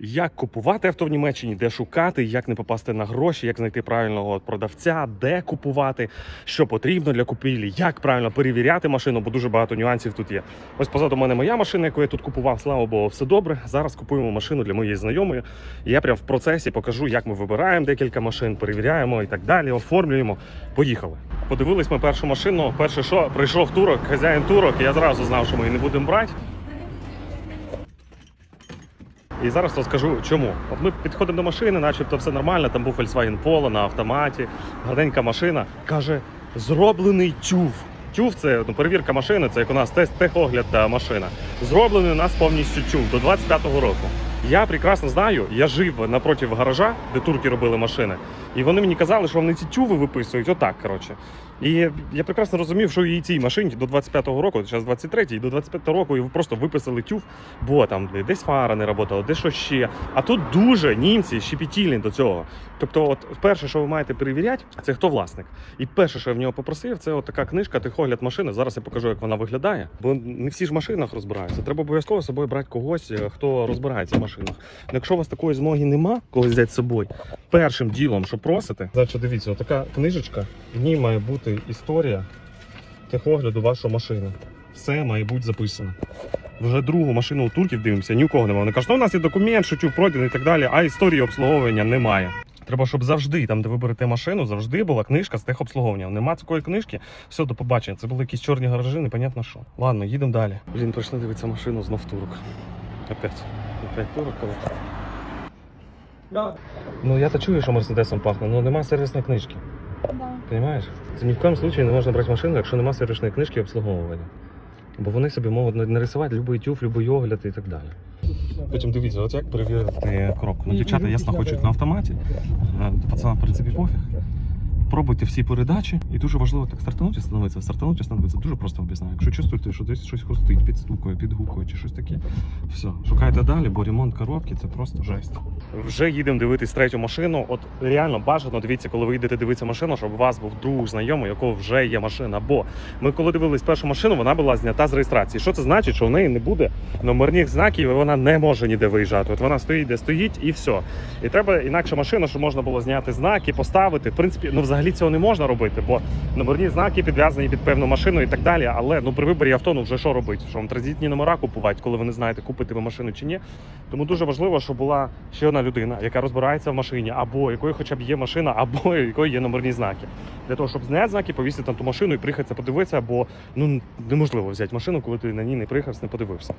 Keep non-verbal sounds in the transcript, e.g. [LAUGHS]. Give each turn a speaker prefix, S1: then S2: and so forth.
S1: Як купувати авто в Німеччині, де шукати, як не попасти на гроші, як знайти правильного продавця, де купувати, що потрібно для купівлі, як правильно перевіряти машину, бо дуже багато нюансів тут є. Ось позаду мене моя машина, яку я тут купував. Слава Богу, все добре. Зараз купуємо машину для моєї знайомої. Я прямо в процесі покажу, як ми вибираємо декілька машин, перевіряємо і так далі, оформлюємо. Поїхали. Подивились ми першу машину. Перше, що прийшов турок, хазяїн турок. Я зразу знав, що ми її не будемо брати. І зараз розкажу чому. От ми підходимо до машини, начебто все нормально. Там був Volkswagen Polo на автоматі, гарненька машина. Каже, зроблений тюв. Тюв це ну, перевірка машини, це як у нас тест техогляд та машина. Зроблений у нас повністю тюв до 25-го року. Я прекрасно знаю, я жив напроти гаража, де турки робили машини, і вони мені казали, що вони ці тюви виписують отак. коротше. І я прекрасно розумів, що і цій машині до 25-го року, зараз 23-й, і до 25-го року його просто виписали тюв, бо там десь фара не працювала, де що ще. А тут дуже німці щепетільні до цього. Тобто, от перше, що ви маєте перевіряти, це хто власник. І перше, що я в нього попросив, це от така книжка Техогляд машини. Зараз я покажу, як вона виглядає. Бо не всі ж в машинах розбираються. Треба обов'язково з собою брати когось, е, хто розбирається в машинах. Ну, Якщо у вас такої змоги нема, коли взяти з собою, першим ділом, що просите, значить дивіться, така книжечка, в ній має бути історія техогляду вашої машини. Все має бути записано. Вже другу машину у турків дивимося, ні у кого немає. Вони кажуть, ну у нас є документ, що тюб пройдений і так далі, а історії обслуговування немає. Треба, щоб завжди, там, де ви берете машину, завжди була книжка з техобслуговування. Нема такої книжки, все, до побачення. Це були якісь чорні гаражі, непонятно що. Ладно, їдемо далі. Блін, прийшли дивитися машину знов турок. Опять. Опять турок. коли. Ну я то чую, що мерседесом пахне, але нема сервісної книжки.
S2: Да.
S1: Понимаєш? Це ні в коєму случаї не можна брати машину, якщо немає сервісної книжки обслуговування. Бо вони собі можуть нарисувати будь-який тюф, будь-який огляд і так далі. Потім дивіться, от як перевірити коробку. Ну, дівчата ясно хочуть на автоматі. Е, Пацанам, в принципі, пофіг. Пробуйте всі передачі, і дуже важливо так стартанути становиться. Стартанути становиться дуже просто обізнаю. Якщо чувствуєте, що десь щось хрустить, підстукує, підгукує чи щось таке, все, шукайте далі, бо ремонт коробки це просто жесть. Вже їдемо дивитись третю машину. От реально бажано дивіться, коли ви йдете дивитися машину, щоб у вас був друг знайомий, якого вже є машина. Бо ми, коли дивились першу машину, вона була знята з реєстрації. Що це значить? Що в неї не буде номерних знаків, і вона не може ніде виїжджати. От вона стоїть, де стоїть, і все. І треба інакше машина, щоб можна було зняти знаки, поставити. В принципі, ну взагалі цього не можна робити, бо номерні знаки підв'язані під певну машину і так далі. Але ну при виборі авто ну вже що робити? Що вам транзитні номера купувати, коли ви не знаєте, купити ви машину чи ні. Тому дуже важливо, щоб була ще одна людина, яка розбирається в машині, або якої хоча б є машина, або [LAUGHS] якої є номерні знаки. Для того, щоб зняти знаки, повісити на ту машину і приїхати подивитися, бо ну неможливо взяти машину, коли ти на ній не приїхав, не подивився.